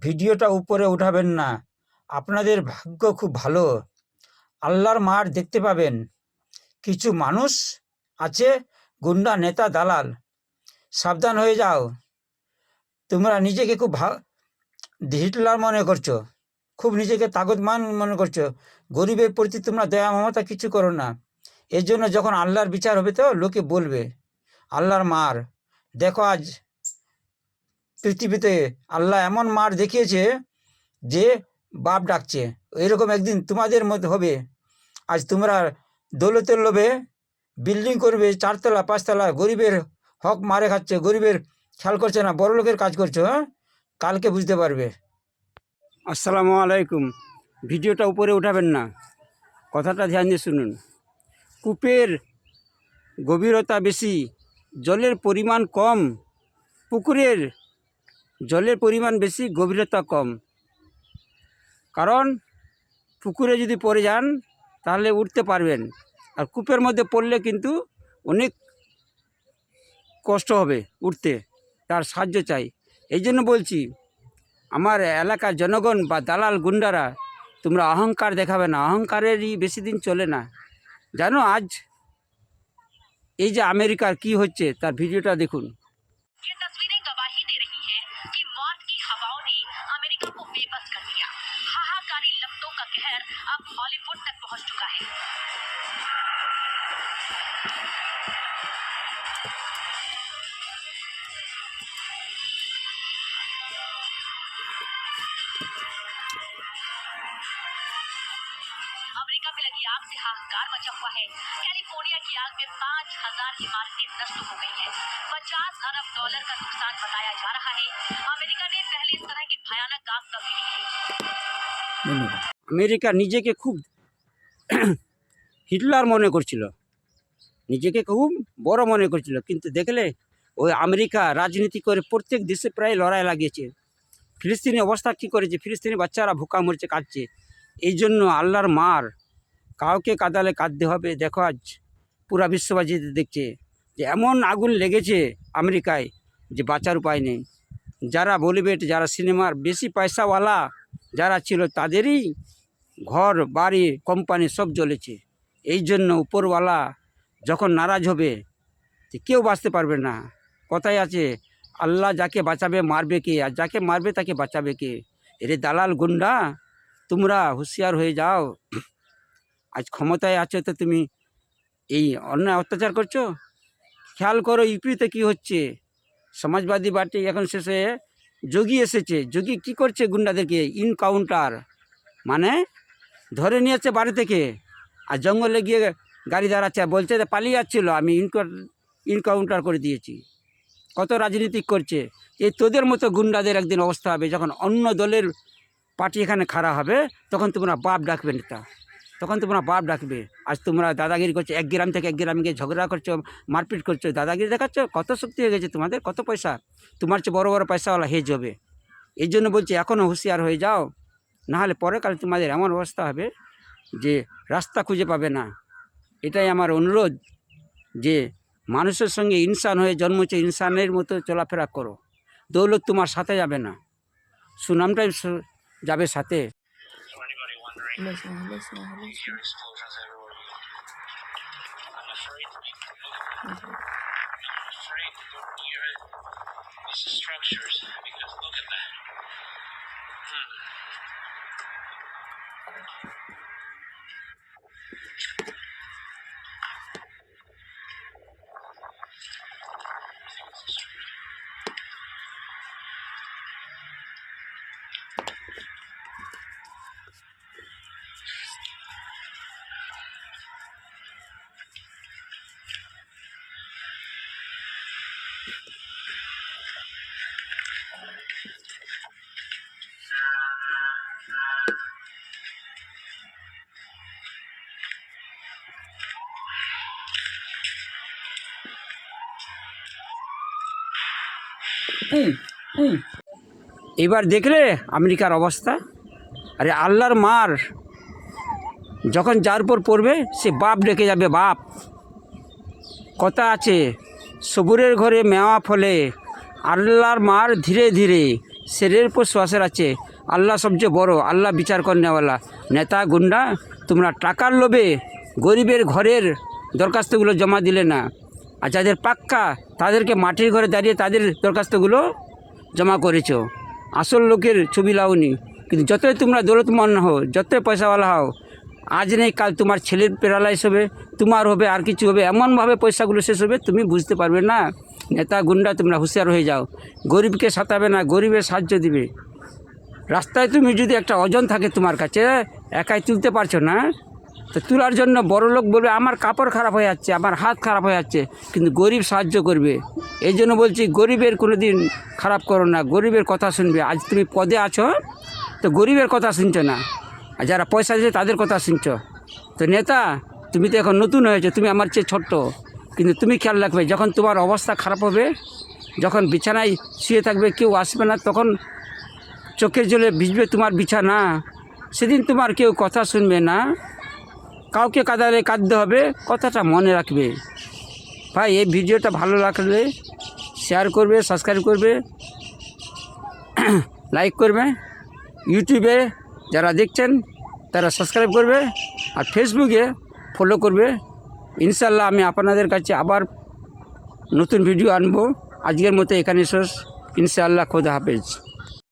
ভিডিওটা উপরে উঠাবেন না। আপনাদের ভাগ্য খুব ভালো। আল্লাহর মার দেখতে পাবেন। কিছু মানুষ আছে, গুন্ডা নেতা দালাল। সাবধান হয়ে যাও। তোমরা নিজেকে খুব ভা হিটলার মনে করছ। খুব নিজেকে তাগতমান মনে করছ। গরিবের প্রতি তোমরা দয়া, মমতা কিছু করো না। এর জন্য যখন আল্লাহর বিচার হবে তো লোকে বলবে, আল্লাহর মার, দেখো আজ পৃথিবীতে আল্লাহ এমন মার দেখিয়েছে যে বাপ ডাকছে। এরকম একদিন তোমাদের মধ্যে হবে। আজ তোমরা দৌলতের লোভে বিল্ডিং করবে, চারতলা, পাঁচতলা, গরিবের হক মারে খাচ্ছে, গরিবের খেয়াল করছে না, বড় লোকের কাজ করছ হ্যাঁ? কালকে বুঝতে পারবে। আসসালামু আলাইকুম। ভিডিওটা উপরে উঠাবেন না। কথাটা ধ্যান দিয়ে শুনুন। কূপের গভীরতা বেশি, জলের পরিমাণ কম, পুকুরের জলের পরিমাণ বেশি, গভীরতা কম। কারণ পুকুরে যদি পড়ে যান, তাহলে উঠতে পারবেন। আর কূপের মধ্যে পড়লে কিন্তু অনেক কষ্ট হবে উঠতে, তার সাহায্য চাই। এই জন্য বলছি, আমার এলাকার জনগণ বা দালাল গুন্ডারা, তোমরা অহংকার দেখাবে না, অহংকারেরই বেশি দিন চলে না। জানো, আজ এই যে আমেরিকার কি হচ্ছে, তার ভিডিওটা দেখুন। अमेरिका में लगी आग से हाहाकार मचा हुआ है कैलिफोर्निया की आग में पाँच हजार इमारतें नष्ट हो गई हैं पचास अरब डॉलर का नुकसान बताया जा रहा है अमेरिका ने पहले इस तरह की भयानक आग कभी नहीं देखी আমেরিকা নিজেকে খুব হিটলার মনে করছিল নিজেকে খুব বড় মনে করছিল কিন্তু দেখলে ওই আমেরিকা রাজনীতি করে প্রত্যেক দেশে প্রায় লড়াই লাগিয়েছে ফিলিস্তিনি অবস্থা কী করেছে ফিলিস্তিনি বাচ্চারা ভুকা মরছে কাঁদছে এই জন্য আল্লাহর মার কাউকে কাদালে কাঁদতে হবে। দেখো আজ পুরা বিশ্ববাসীতে দেখছে যে এমন আগুন লেগেছে আমেরিকায় যে বাঁচার উপায় নেই। যারা বলিউড, যারা সিনেমার বেশি পয়সাওয়ালা যারা ছিল তাদেরই ঘর, বাড়ি, কোম্পানি সব জ্বলেছে। এই জন্য উপরওয়ালা যখন নারাজ হবে কেউ বাঁচতে পারবে না। কথাই আছে, আল্লাহ যাকে বাঁচাবে মারবে কে? আর যাকে মারবে তাকে বাঁচাবে কে? এরে দালাল গুন্ডা, তোমরা হুঁশিয়ার হয়ে যাও। আজ ক্ষমতায় আছো তো তুমি এই অন্যায় অত্যাচার করছ? খেয়াল করো, ইউপিতে কি হচ্ছে? সমাজবাদী পার্টি এখন শেষে যোগী এসেছে। যোগী কি করছে গুন্ডাদেরকে? ইনকাউন্টার মানে ধরে নিয়েছে বাড়ি থেকে। আর জঙ্গলে গিয়ে গাড়ি দাঁড়াচ্ছে। বলছে যে পালিয়ে যাচ্ছিল। আমি ইনকাউন্টার করে দিয়েছি। কত রাজনীতিক করছে? এই তোদের মতো গুন্ডাদের একদিন অবস্থা হবে। যখন অন্য দলের পার্টি এখানে খাড়া হবে, তখন তোমরা বাপ ডাকবে নেতা। তখন তোমরা বাপ ডাকবে। আজ তোমরা দাদাগিরি করছ, এক গ্রাম থেকে এক গ্রামে গিয়ে ঝগড়া করছ, মারপিট করছ, দাদাগিরি দেখাচ্ছ? কত শক্তি হয়ে গেছে তোমাদের, কত পয়সা? তোমার চেয়ে বড় বড় পয়সাওয়ালা হেজ হবে এই জন্য বলছি এখনও হুঁশিয়ার হয়ে যাও। নাহলে পরে কালে তোমাদের এমন অবস্থা হবে যে রাস্তা খুঁজে পাবে না। এটাই আমার অনুরোধ যে মানুষের সঙ্গে ইনসান হয়ে জন্মেছে ইনসানের মতো চলাফেরা করো। দৌলত তোমার সাথে যাবে না। সুনামটাই যাবে সাথে। Listen, listen, listen. You explosions everywhere. I'm afraid. to I'm afraid these structures because look at that. Hmm. এবার দেখলে আমেরিকার অবস্থা। আরে আল্লাহর মার। যখন যার উপর পড়বে, সে বাপ ডেকে যাবে, বাপ। কথা আছে, সবুরের ঘরে মেওয়া ফলে আল্লাহর মার ধীরে ধীরে শরীরের উপর শ্বাসের আছে আল্লাহ সবচেয়ে বড়, আল্লাহ বিচার করনেওয়ালা। নেতা, গুন্ডা, তোমরা টাকার লোভে গরিবের ঘরের দরখাস্তগুলো জমা দিলে না। আর যাদের পাক্কা, তাদেরকে মাটির ঘরে দাঁড়িয়ে তাদের দরখাস্তগুলো জমা করেছ। আসল লোকের ছবি লাওনি। কিন্তু যতই তোমরা দৌলতমান হও, যতই পয়সাওয়ালা হও, আজ নেই, কাল তোমার ছেলের প্যারালাইজ হবে, তোমার হবে, আর কিছু হবে, এমনভাবে পয়সাগুলো শেষ হবে, তুমি বুঝতে পারবে না। নেতা গুন্ডা, তোমরা হুঁশিয়ার হয়ে যাও। গরিবকে সাঁতাবে না, গরিবের সাহায্য দিবে। রাস্তায় তুমি যদি একটা ওজন থাকে তোমার কাছে, একাই তুলতে পারছ না তো তোলার জন্য বড় লোক বলবে, আমার কাপড় খারাপ হয়ে যাচ্ছে, আমার হাত খারাপ হয়ে যাচ্ছে। কিন্তু গরিব সাহায্য করবে। এই জন্য বলছি, গরিবের কোনো দিন খারাপ করো না, গরিবের কথা শুনবে। আজ তুমি পদে আছো, তো গরিবের কথা শুনছো না। আর যারা পয়সা দিচ্ছে তাদের কথা শুনছো। তো নেতা, তুমি তো এখন নতুন হয়েছো, তুমি আমার চেয়ে ছোট্ট। কিন্তু তুমি খেয়াল রাখবে, যখন তোমার অবস্থা খারাপ হবে, যখন বিছানায় শুয়ে থাকবে, কেউ আসবে না, তখন চোখের জলে ভিজবে তোমার বিছানা। সেদিন তোমার কেউ কথা শুনবে না। কাউকে কাদালে কাঁদতে হবে, কথাটা মনে রাখবে। ভাই, এই ভিডিওটা ভালো লাগলে শেয়ার করবে সাবস্ক্রাইব করবে লাইক করবে। ইউটিউবে যারা দেখছেন, তারা সাবস্ক্রাইব করবে আর ফেসবুকে ফলো করবে। ইনশাল্লাহ আমি আপনাদের কাছে আবার নতুন ভিডিও আনব। আজকের মতো এখানে শেষ। ইনশাআল্লাহ খোদা হাফেজ।